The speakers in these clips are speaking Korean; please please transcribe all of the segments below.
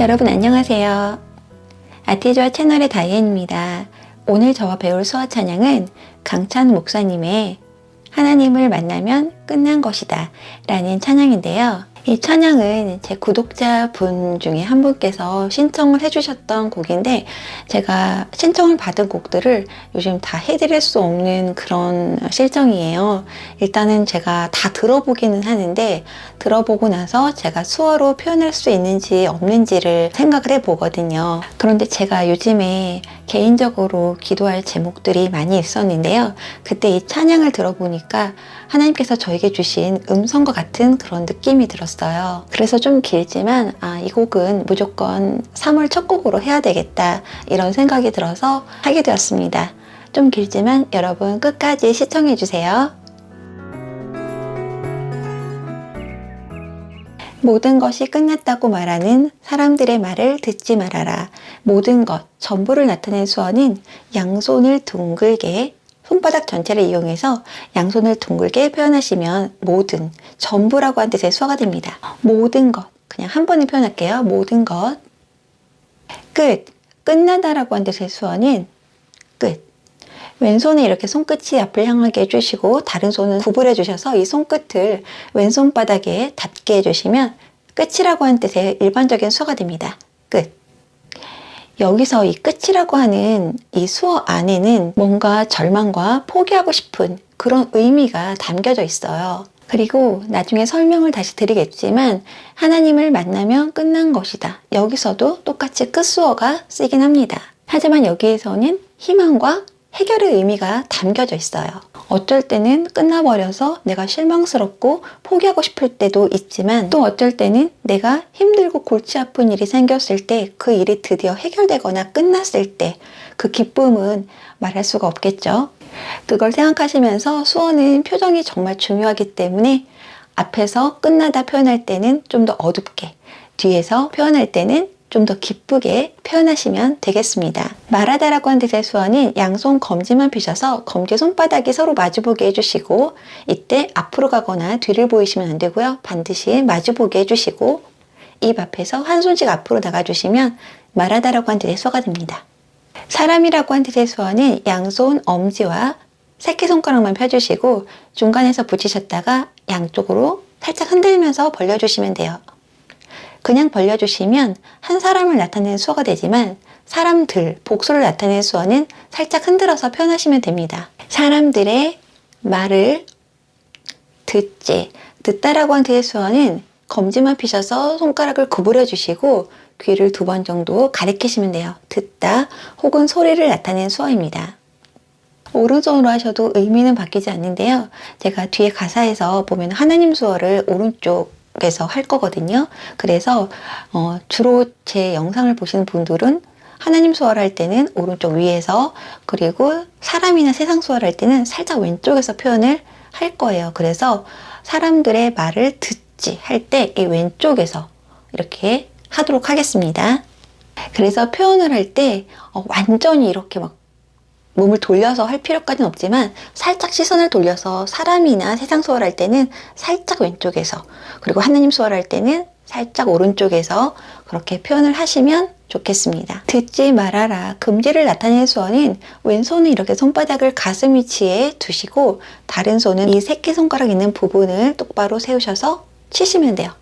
여러분 안녕하세요. 아티조아 채널의 다이앤입니다. 오늘 저와 배울 수화 찬양은 강찬 목사님의 하나님을 만나면 끝난 것이다 라는 찬양인데요. 이 찬양은 제 구독자분 중에 한 분께서 신청을 해주셨던 곡인데 제가 신청을 받은 곡들을 요즘 다 해드릴 수 없는 그런 실정이에요. 일단은 제가 다 들어보기는 하는데 들어보고 나서 제가 수어로 표현할 수 있는지 없는지를 생각을 해보거든요. 그런데 제가 요즘에 개인적으로 기도할 제목들이 많이 있었는데요. 그때 이 찬양을 들어보니까 하나님께서 저에게 주신 음성과 같은 그런 느낌이 들었어요. 그래서 좀 길지만 아, 이 곡은 무조건 3월 첫 곡으로 해야 되겠다 이런 생각이 들어서 하게 되었습니다. 좀 길지만 여러분 끝까지 시청해 주세요. 모든 것이 끝났다고 말하는 사람들의 말을 듣지 말아라. 모든 것, 전부를 나타낸 수어는 양손을 둥글게 손바닥 전체를 이용해서 양손을 둥글게 표현하시면 모든, 전부라고 한 뜻의 수어가 됩니다. 모든 것, 그냥 한 번에 표현할게요. 모든 것. 끝, 끝나다라고 한 뜻의 수어는 끝. 왼손에 이렇게 손끝이 앞을 향하게 해주시고 다른 손은 구부려 주셔서 이 손끝을 왼손바닥에 닿게 해주시면 끝이라고 하는 뜻의 일반적인 수어가 됩니다. 끝. 여기서 이 끝이라고 하는 이 수어 안에는 뭔가 절망과 포기하고 싶은 그런 의미가 담겨져 있어요. 그리고 나중에 설명을 다시 드리겠지만 하나님을 만나면 끝난 것이다. 여기서도 똑같이 끝수어가 쓰이긴 합니다. 하지만 여기에서는 희망과 해결의 의미가 담겨져 있어요. 어쩔 때는 끝나버려서 내가 실망스럽고 포기하고 싶을 때도 있지만 또 어쩔 때는 내가 힘들고 골치 아픈 일이 생겼을 때 그 일이 드디어 해결되거나 끝났을 때 그 기쁨은 말할 수가 없겠죠. 그걸 생각하시면서 수어는 표정이 정말 중요하기 때문에 앞에서 끝나다 표현할 때는 좀 더 어둡게 뒤에서 표현할 때는 좀 더 기쁘게 표현하시면 되겠습니다. 말하다라고 한 뜻의 수어는 양손 검지만 펴셔서 검지 손바닥이 서로 마주보게 해주시고 이때 앞으로 가거나 뒤를 보이시면 안 되고요. 반드시 마주보게 해주시고 입 앞에서 한 손씩 앞으로 나가주시면 말하다라고 한 뜻의 수어가 됩니다. 사람이라고 한 뜻의 수어는 양손 엄지와 새끼손가락만 펴주시고 중간에서 붙이셨다가 양쪽으로 살짝 흔들면서 벌려주시면 돼요. 그냥 벌려주시면 한 사람을 나타내는 수어가 되지만 사람들, 복수를 나타내는 수어는 살짝 흔들어서 표현하시면 됩니다. 사람들의 말을 듣지. 듣다라고 한 뜻의 수어는 검지만 피셔서 손가락을 구부려 주시고 귀를 두 번 정도 가리키시면 돼요. 듣다 혹은 소리를 나타내는 수어입니다. 오른손으로 하셔도 의미는 바뀌지 않는데요. 제가 뒤에 가사에서 보면 하나님 수어를 오른쪽 에서 할 거거든요. 그래서 어, 주로 제 영상을 보시는 분들은 하나님 수어를 할 때는 오른쪽 위에서 그리고 사람이나 세상 수어를 할 때는 살짝 왼쪽에서 표현을 할 거예요. 그래서 사람들의 말을 듣지 할 때 이 왼쪽에서 이렇게 하도록 하겠습니다. 그래서 표현을 할때 어, 완전히 이렇게 막 몸을 돌려서 할 필요까지는 없지만 살짝 시선을 돌려서 사람이나 세상 수어를 할 때는 살짝 왼쪽에서 그리고 하나님 수어를 할 때는 살짝 오른쪽에서 그렇게 표현을 하시면 좋겠습니다. 듣지 말아라. 금지를 나타내는 수어는 왼손은 이렇게 손바닥을 가슴 위치에 두시고 다른 손은 이 새끼손가락 있는 부분을 똑바로 세우셔서 치시면 돼요.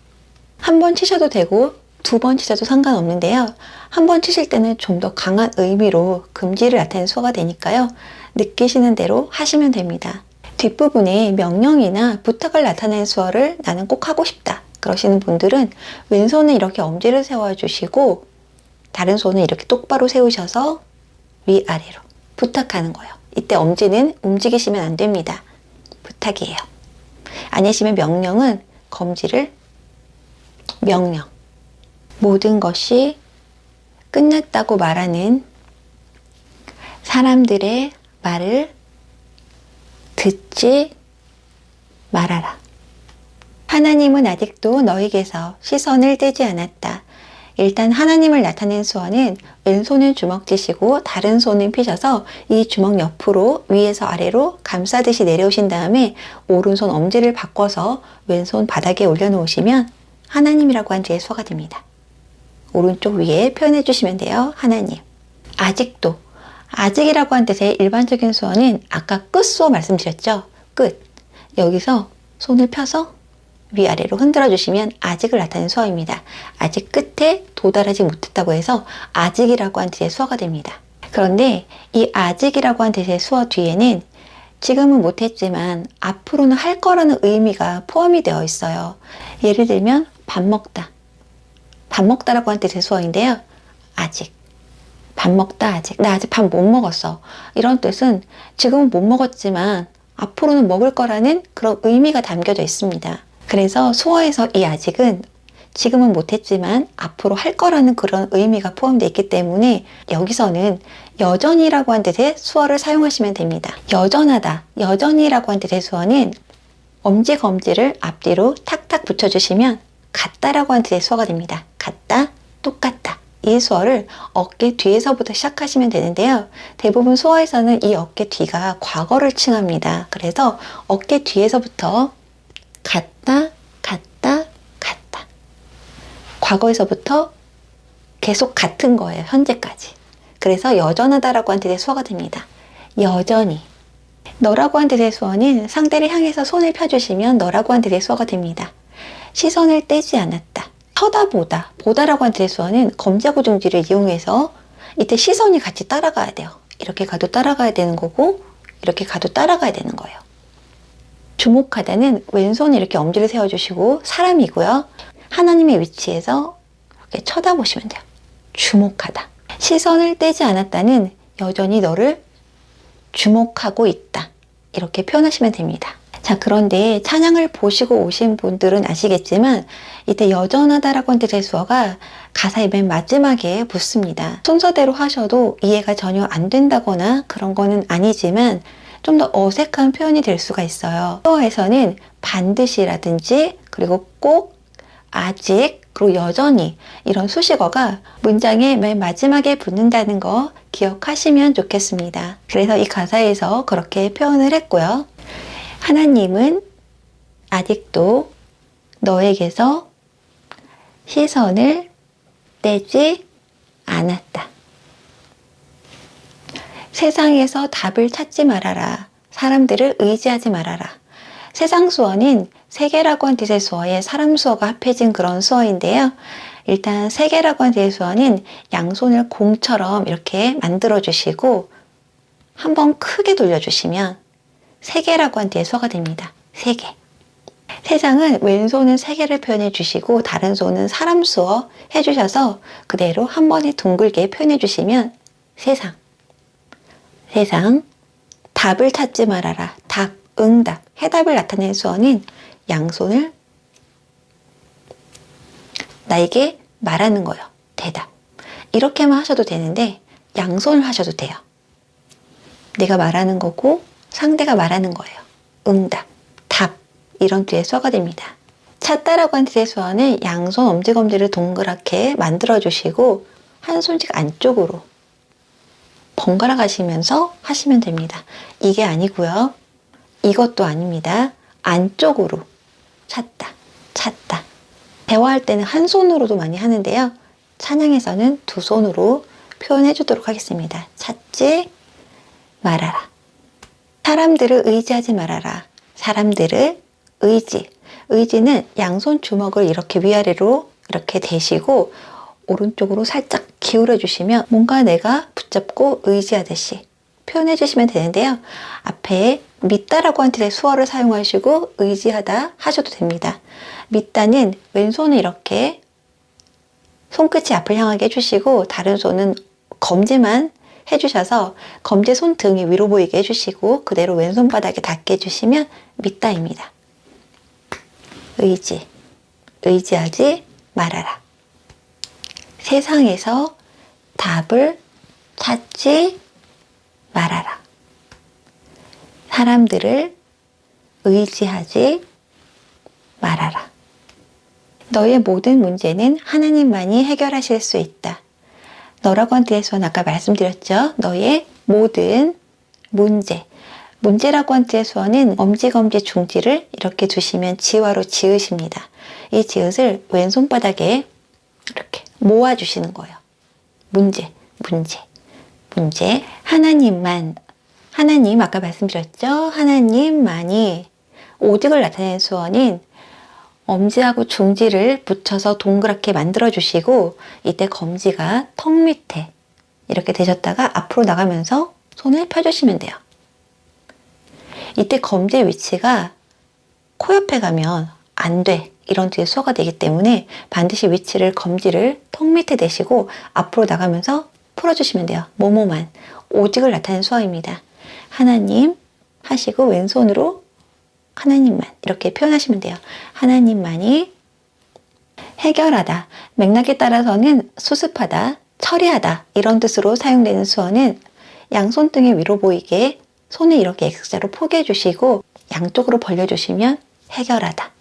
한 번 치셔도 되고 두 번 치셔도 상관없는데요. 한 번 치실 때는 좀 더 강한 의미로 금지를 나타내는 수어가 되니까요. 느끼시는 대로 하시면 됩니다. 뒷부분에 명령이나 부탁을 나타내는 수어를 나는 꼭 하고 싶다. 그러시는 분들은 왼손은 이렇게 엄지를 세워주시고 다른 손은 이렇게 똑바로 세우셔서 위아래로 부탁하는 거예요. 이때 엄지는 움직이시면 안 됩니다. 부탁이에요. 아니시면 명령은 검지를 명령. 모든 것이 끝났다고 말하는 사람들의 말을 듣지 말아라. 하나님은 아직도 너에게서 시선을 떼지 않았다. 일단 하나님을 나타낸 수어는 왼손은 주먹 쥐시고 다른 손은 피셔서 이 주먹 옆으로 위에서 아래로 감싸듯이 내려오신 다음에 오른손 엄지를 바꿔서 왼손 바닥에 올려놓으시면 하나님이라고 한 죄의 수어가 됩니다. 오른쪽 위에 표현해 주시면 돼요. 하나님. 아직도. 아직이라고 한 뜻의 일반적인 수어는 아까 끝수어 말씀드렸죠? 끝. 여기서 손을 펴서 위아래로 흔들어 주시면 아직을 나타내는 수어입니다. 아직 끝에 도달하지 못했다고 해서 아직이라고 한 뜻의 수어가 됩니다. 그런데 이 아직이라고 한 뜻의 수어 뒤에는 지금은 못했지만 앞으로는 할 거라는 의미가 포함이 되어 있어요. 예를 들면 밥 먹다. 밥 먹다라고 한 뜻의 수어인데요. 아직. 밥 먹다 아직. 나 아직 밥 못 먹었어. 이런 뜻은 지금은 못 먹었지만 앞으로는 먹을 거라는 그런 의미가 담겨져 있습니다. 그래서 수어에서 이 아직은 지금은 못했지만 앞으로 할 거라는 그런 의미가 포함되어 있기 때문에 여기서는 여전이라고 한 뜻의 수어를 사용하시면 됩니다. 여전하다, 여전이라고 한 뜻의 수어는 엄지 검지를 앞뒤로 탁탁 붙여주시면 같다라고 한 뜻의 수어가 됩니다. 이 수어를 어깨 뒤에서부터 시작하시면 되는데요. 대부분 수어에서는 이 어깨 뒤가 과거를 칭합니다. 그래서 어깨 뒤에서부터 같다, 같다, 같다. 과거에서부터 계속 같은 거예요. 현재까지. 그래서 여전하다라고 한 뜻의 수어가 됩니다. 여전히. 너라고 한 뜻의 수어는 상대를 향해서 손을 펴주시면 너라고 한 뜻의 수어가 됩니다. 시선을 떼지 않았다. 쳐다보다. 보다라고 한 뜻의 수어는 검자구 중지를 이용해서 이때 시선이 같이 따라가야 돼요. 이렇게 가도 따라가야 되는 거고 이렇게 가도 따라가야 되는 거예요. 주목하다는 왼손 이렇게 엄지를 세워주시고 사람이고요. 하나님의 위치에서 이렇게 쳐다보시면 돼요. 주목하다. 시선을 떼지 않았다는 여전히 너를 주목하고 있다. 이렇게 표현하시면 됩니다. 자, 그런데 찬양을 보시고 오신 분들은 아시겠지만 이때 여전하다라고 한 뜻의 수어가 가사의 맨 마지막에 붙습니다. 순서대로 하셔도 이해가 전혀 안 된다거나 그런 거는 아니지만 좀 더 어색한 표현이 될 수가 있어요. 수어에서는 반드시라든지 그리고 꼭 아직 그리고 여전히 이런 수식어가 문장의 맨 마지막에 붙는다는 거 기억하시면 좋겠습니다. 그래서 이 가사에서 그렇게 표현을 했고요. 하나님은 아직도 너에게서 시선을 떼지 않았다. 세상에서 답을 찾지 말아라. 사람들을 의지하지 말아라. 세상 수어는 세계라고 한 뜻의 수어에 사람 수어가 합해진 그런 수어인데요. 일단 세계라고 한 뜻의 수어는 양손을 공처럼 이렇게 만들어 주시고 한번 크게 돌려주시면 세계라고 한 뜻의 수어가 됩니다. 세계. 세상은 왼손은 세계를 표현해 주시고 다른 손은 사람 수어 해주셔서 그대로 한 번에 둥글게 표현해 주시면 세상. 세상. 답을 찾지 말아라. 답, 응답, 해답을 나타낸 수어는 양손을 나에게 말하는 거예요. 대답. 이렇게만 하셔도 되는데 양손을 하셔도 돼요. 내가 말하는 거고 상대가 말하는 거예요. 응답, 답 이런 수어가 됩니다. 찾다라고 한 수어는 양손 엄지검지를 동그랗게 만들어 주시고 한 손씩 안쪽으로 번갈아 가시면서 하시면 됩니다. 이게 아니고요. 이것도 아닙니다. 안쪽으로 찾다, 찾다. 대화할 때는 한 손으로도 많이 하는데요. 찬양에서는 두 손으로 표현해 주도록 하겠습니다. 찾지 말아라. 사람들을 의지하지 말아라. 사람들을 의지. 의지는 양손 주먹을 이렇게 위아래로 이렇게 대시고 오른쪽으로 살짝 기울여 주시면 뭔가 내가 붙잡고 의지하듯이 표현해 주시면 되는데요. 앞에 믿다라고 한 뜻의 수어를 사용하시고 의지하다 하셔도 됩니다. 믿다는 왼손을 이렇게 손끝이 앞을 향하게 해주시고 다른 손은 검지만 해주셔서 검지 손등이 위로 보이게 해주시고 그대로 왼손 바닥에 닿게 해주시면 믿다입니다. 의지, 의지하지 말아라. 세상에서 답을 찾지 말아라. 사람들을 의지하지 말아라. 너의 모든 문제는 하나님만이 해결하실 수 있다. 너라고 한 뜻에서는 아까 말씀드렸죠. 너의 모든 문제. 문제라고 한 뜻의 수어는 엄지검지 중지를 이렇게 두시면 지화로 지으십니다. 이 지읒을 왼손바닥에 이렇게 모아주시는 거예요. 문제, 문제, 문제. 하나님만, 하나님, 아까 말씀드렸죠? 하나님만이 오직을 나타내는 수어는 엄지하고 중지를 붙여서 동그랗게 만들어 주시고 이때 검지가 턱 밑에 이렇게 되셨다가 앞으로 나가면서 손을 펴주시면 돼요. 이때 검지의 위치가 코 옆에 가면 안 돼. 이런 뒤에 수어가 되기 때문에 반드시 위치를 검지를 턱 밑에 대시고 앞으로 나가면서 풀어주시면 돼요. 모모만. 오직을 나타내는 수어입니다. 하나님 하시고 왼손으로 하나님만 이렇게 표현하시면 돼요. 하나님만이 해결하다. 맥락에 따라서는 수습하다, 처리하다 이런 뜻으로 사용되는 수어는 양손등이 위로 보이게 손을 이렇게 X자로 포개해 주시고 양쪽으로 벌려주시면 해결하다,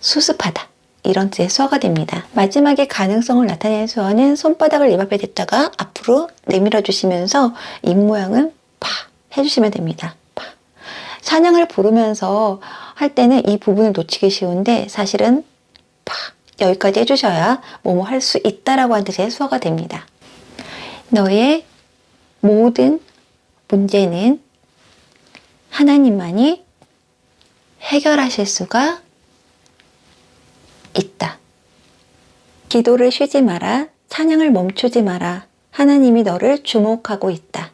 수습하다 이런 뜻의 수어가 됩니다. 마지막에 가능성을 나타내는 수어는 손바닥을 입 앞에 댔다가 앞으로 내밀어 주시면서 입 모양은 파 해주시면 됩니다. 파. 찬양을 부르면서 할 때는 이 부분을 놓치기 쉬운데 사실은 파 여기까지 해주셔야 뭐뭐 할 수 있다라고 하는 뜻의 수어가 됩니다. 너의 모든 문제는 하나님만이 해결하실 수가 있다. 기도를 쉬지 마라. 찬양을 멈추지 마라. 하나님이 너를 주목하고 있다.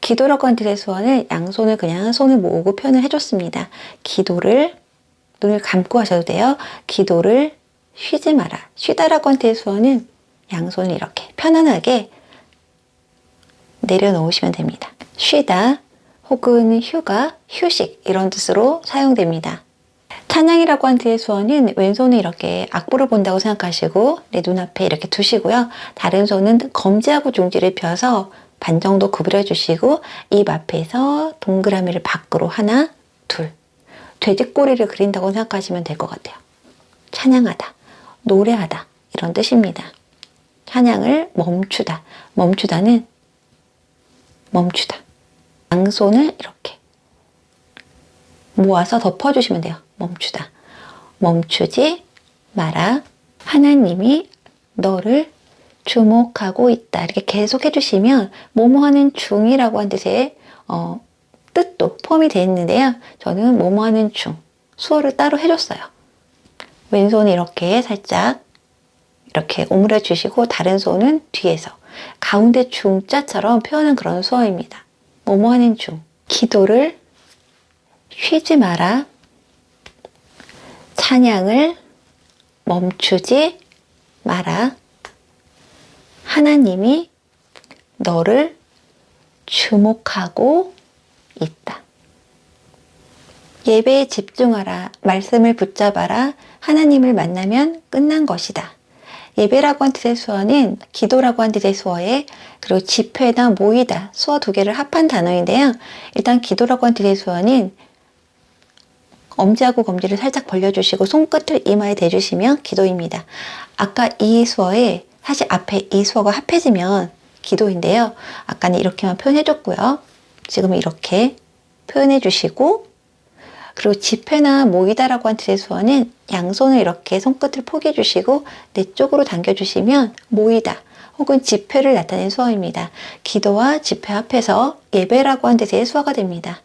기도라고 하는 뜻의 수원을 양손을 그냥 손을 모으고 표현을 해줬습니다. 기도를 눈을 감고 하셔도 돼요. 기도를 쉬지 마라. 쉬다라고 하는 뜻의 수원은 양손을 이렇게 편안하게 내려놓으시면 됩니다. 쉬다 혹은 휴가, 휴식 이런 뜻으로 사용됩니다. 찬양이라고 하는 뜻의 수어는 왼손을 이렇게 악보를 본다고 생각하시고 내 눈앞에 이렇게 두시고요. 다른 손은 검지하고 중지를 펴서 반 정도 구부려 주시고 입 앞에서 동그라미를 밖으로 하나, 둘. 돼지꼬리를 그린다고 생각하시면 될 것 같아요. 찬양하다, 노래하다 이런 뜻입니다. 찬양을 멈추다. 멈추다는 멈추다. 양손을 이렇게 모아서 덮어주시면 돼요. 멈추다. 멈추지 마라. 하나님이 너를 주목하고 있다. 이렇게 계속 해주시면 뭐뭐 하는 중이라고 한 뜻의 어, 뜻도 포함이 되어 있는데요. 저는 뭐뭐 하는 중 수어를 따로 해줬어요. 왼손 이렇게 살짝 이렇게 오므려 주시고 다른 손은 뒤에서 가운데 중자처럼 표현한 그런 수어입니다. 뭐뭐 하는 중 기도를 쉬지 마라. 찬양을 멈추지 마라. 하나님이 너를 주목하고 있다. 예배에 집중하라. 말씀을 붙잡아라. 하나님을 만나면 끝난 것이다. 예배라고 한 뜻의 수어는 기도라고 한 뜻의 수어에 그리고 집회나 모이다 수어 두 개를 합한 단어인데요. 일단 기도라고 한 뜻의 수어는 엄지하고 검지를 살짝 벌려주시고 손끝을 이마에 대주시면 기도입니다. 아까 이 수어에 사실 앞에 이 수어가 합해지면 기도인데요. 아까는 이렇게만 표현해줬고요. 지금 이렇게 표현해주시고 그리고 집회나 모이다라고 한 뜻의 수어는 양손을 이렇게 손끝을 포개 주시고 내 쪽으로 당겨 주시면 모이다 혹은 집회를 나타낸 수어입니다. 기도와 집회 앞에서 예배라고 한 뜻의 수어가 됩니다.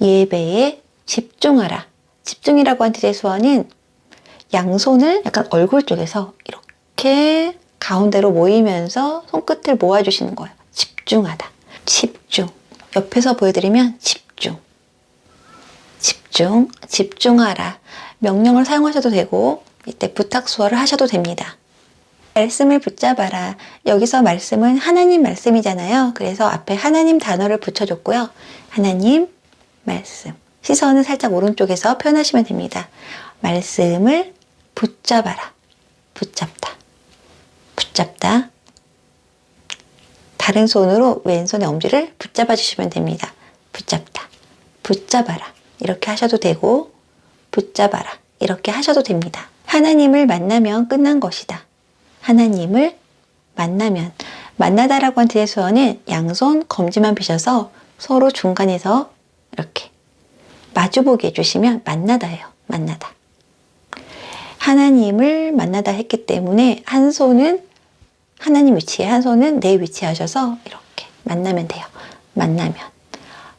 예배에 집중하라. 집중이라고 한 뜻의 수어는 양손을 약간 얼굴 쪽에서 이렇게 가운데로 모이면서 손끝을 모아주시는 거예요. 집중하다. 집중. 옆에서 보여드리면 집중. 집중, 집중하라. 명령을 사용하셔도 되고, 이때 부탁 수어를 하셔도 됩니다. 말씀을 붙잡아라. 여기서 말씀은 하나님 말씀이잖아요. 그래서 앞에 하나님 단어를 붙여줬고요. 하나님 말씀. 시선은 살짝 오른쪽에서 표현하시면 됩니다. 말씀을 붙잡아라. 붙잡다. 붙잡다. 다른 손으로 왼손의 엄지를 붙잡아 주시면 됩니다. 붙잡다. 붙잡아라. 이렇게 하셔도 되고, 붙잡아라. 이렇게 하셔도 됩니다. 하나님을 만나면 끝난 것이다. 하나님을 만나면. 만나다라고 한 수어는 양손 검지만 비셔서 서로 중간에서 이렇게 마주보게 해주시면 만나다예요. 만나다. 하나님을 만나다 했기 때문에 한 손은 하나님 위치에 한 손은 내 위치에 하셔서 이렇게 만나면 돼요. 만나면.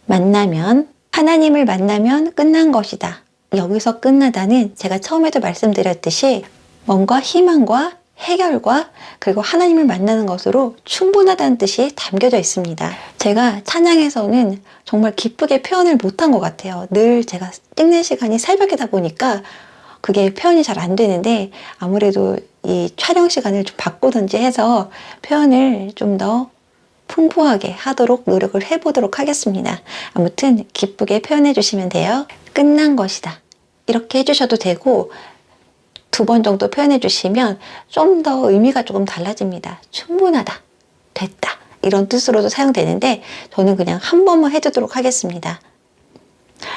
만나면 하나님을 만나면 끝난 것이다. 여기서 끝나다는 제가 처음에도 말씀드렸듯이 뭔가 희망과 해결과 그리고 하나님을 만나는 것으로 충분하다는 뜻이 담겨져 있습니다. 제가 찬양에서는 정말 기쁘게 표현을 못한 것 같아요. 늘 제가 찍는 시간이 새벽이다 보니까 그게 표현이 잘 안 되는데 아무래도 이 촬영 시간을 좀 바꾸든지 해서 표현을 좀 더 풍부하게 하도록 노력을 해보도록 하겠습니다. 아무튼 기쁘게 표현해 주시면 돼요. 끝난 것이다. 이렇게 해주셔도 되고 두 번 정도 표현해 주시면 좀 더 의미가 조금 달라집니다. 충분하다. 됐다. 이런 뜻으로도 사용되는데 저는 그냥 한 번만 해두도록 하겠습니다.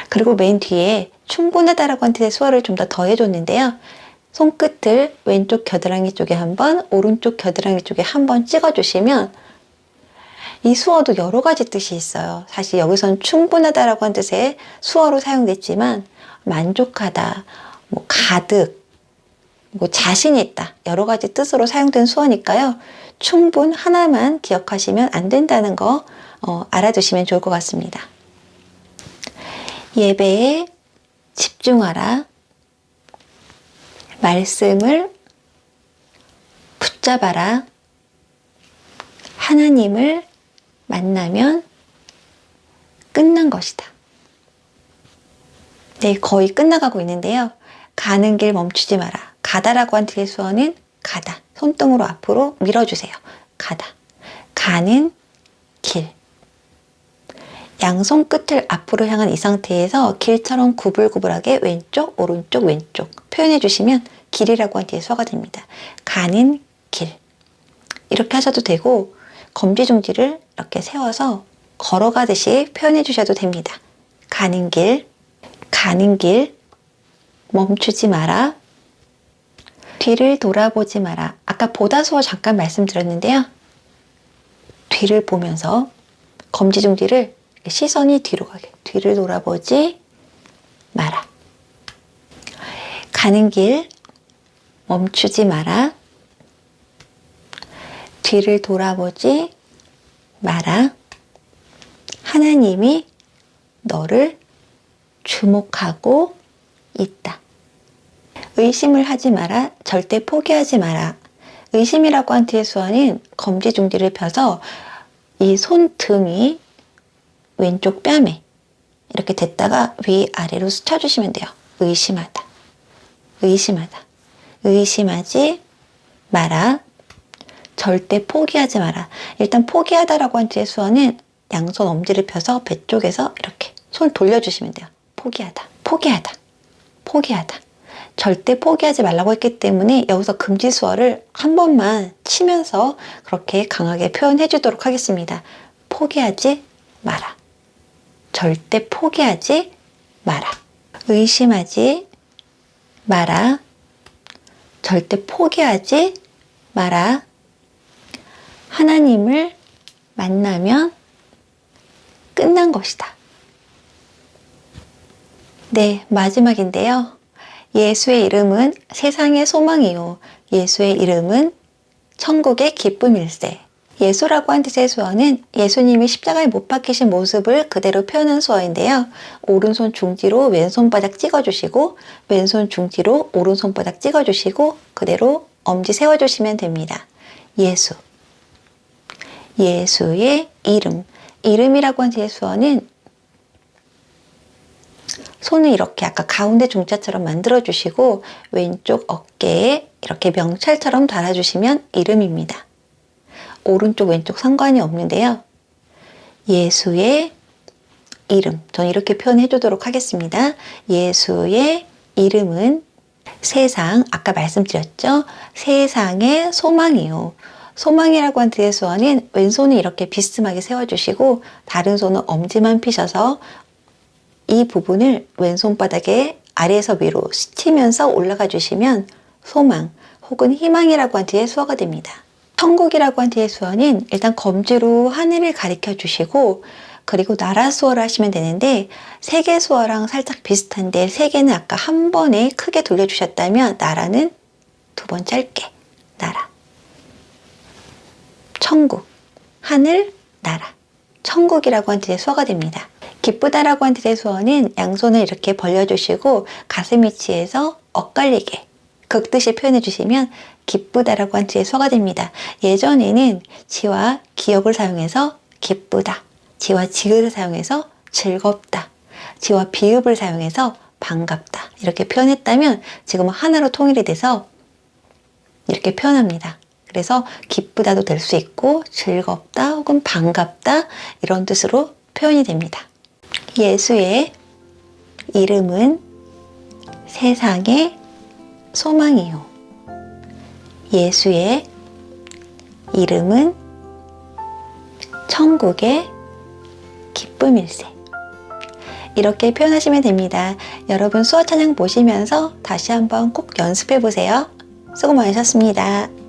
그리고 맨 뒤에 충분하다라고 한 뜻의 수어를 좀 더 더해줬는데요. 손끝을 왼쪽 겨드랑이 쪽에 한 번, 오른쪽 겨드랑이 쪽에 한 번 찍어주시면 이 수어도 여러 가지 뜻이 있어요. 사실 여기선 충분하다라고 한 뜻의 수어로 사용됐지만 만족하다, 뭐 가득, 뭐 자신 있다 여러 가지 뜻으로 사용된 수어니까요. 충분 하나만 기억하시면 안 된다는 거 어, 알아두시면 좋을 것 같습니다. 예배에 집중하라. 말씀을 붙잡아라. 하나님을 만나면 끝난 것이다. 네, 거의 끝나가고 있는데요. 가는 길 멈추지 마라. 가다라고 한 뒤의 수어는 가다. 손등으로 앞으로 밀어주세요. 가다. 가는 길. 양손 끝을 앞으로 향한 이 상태에서 길처럼 구불구불하게 왼쪽, 오른쪽, 왼쪽 표현해 주시면 길이라고 한 뒤에 수어가 됩니다. 가는 길. 이렇게 하셔도 되고, 검지중지를 이렇게 세워서 걸어가듯이 표현해 주셔도 됩니다. 가는 길, 가는 길, 멈추지 마라. 뒤를 돌아보지 마라. 아까 보다 수어 잠깐 말씀드렸는데요. 뒤를 보면서 검지중지를 시선이 뒤로 가게. 뒤를 돌아보지 마라. 가는 길 멈추지 마라. 뒤를 돌아보지 마라. 하나님이 너를 주목하고 있다. 의심을 하지 마라. 절대 포기하지 마라. 의심이라고 한 뒤의 수어는 검지 중지를 펴서 이 손등이 왼쪽 뺨에 이렇게 됐다가 위아래로 스쳐주시면 돼요. 의심하다. 의심하다. 의심하지 마라. 절대 포기하지 마라. 일단 포기하다라고 한 뒤의 수어는 양손 엄지를 펴서 배 쪽에서 이렇게 손을 돌려주시면 돼요. 포기하다. 포기하다. 포기하다. 절대 포기하지 말라고 했기 때문에 여기서 금지 수어를 한 번만 치면서 그렇게 강하게 표현해 주도록 하겠습니다. 포기하지 마라. 절대 포기하지 마라. 의심하지 마라. 절대 포기하지 마라. 하나님을 만나면 끝난 것이다. 네, 마지막인데요. 예수의 이름은 세상의 소망이요. 예수의 이름은 천국의 기쁨일세. 예수라고 한 뜻의 수어는 예수님이 십자가에 못 박히신 모습을 그대로 표현한 수어인데요. 오른손 중지로 왼손바닥 찍어주시고 왼손 중지로 오른손바닥 찍어주시고 그대로 엄지 세워주시면 됩니다. 예수. 예수의 이름. 이름이라고 한 뜻의 수어는 손을 이렇게 아까 가운데 중자처럼 만들어 주시고 왼쪽 어깨에 이렇게 명찰처럼 달아 주시면 이름입니다. 오른쪽 왼쪽 상관이 없는데요. 예수의 이름. 전 이렇게 표현해 주도록 하겠습니다. 예수의 이름은 세상, 아까 말씀드렸죠? 세상의 소망이요. 소망이라고 한 뜻의 수어는 왼손을 이렇게 비스듬하게 세워주시고 다른 손은 엄지만 피셔서 이 부분을 왼손바닥에 아래에서 위로 스치면서 올라가 주시면 소망 혹은 희망이라고 한 뒤에 수어가 됩니다. 천국이라고 한 뒤의 수어는 일단 검지로 하늘을 가리켜 주시고 그리고 나라 수어를 하시면 되는데 세계 수어랑 살짝 비슷한데 세계는 아까 한 번에 크게 돌려주셨다면 나라는 두 번 짧게 나라 천국, 하늘, 나라. 천국이라고 한 뜻의 수어가 됩니다. 기쁘다라고 한 뜻의 수어는 양손을 이렇게 벌려주시고 가슴 위치에서 엇갈리게 극뜻이 표현해 주시면 기쁘다라고 한 뜻의 수어가 됩니다. 예전에는 지와 기억을 사용해서 기쁘다, 지와 지읒을 사용해서 즐겁다, 지와 비읍을 사용해서 반갑다 이렇게 표현했다면 지금은 하나로 통일이 돼서 이렇게 표현합니다. 그래서 기쁘다도 될 수 있고 즐겁다 혹은 반갑다 이런 뜻으로 표현이 됩니다. 예수의 이름은 세상의 소망이요. 예수의 이름은 천국의 기쁨일세. 이렇게 표현하시면 됩니다. 여러분 수어 찬양 보시면서 다시 한번 꼭 연습해 보세요. 수고 많으셨습니다.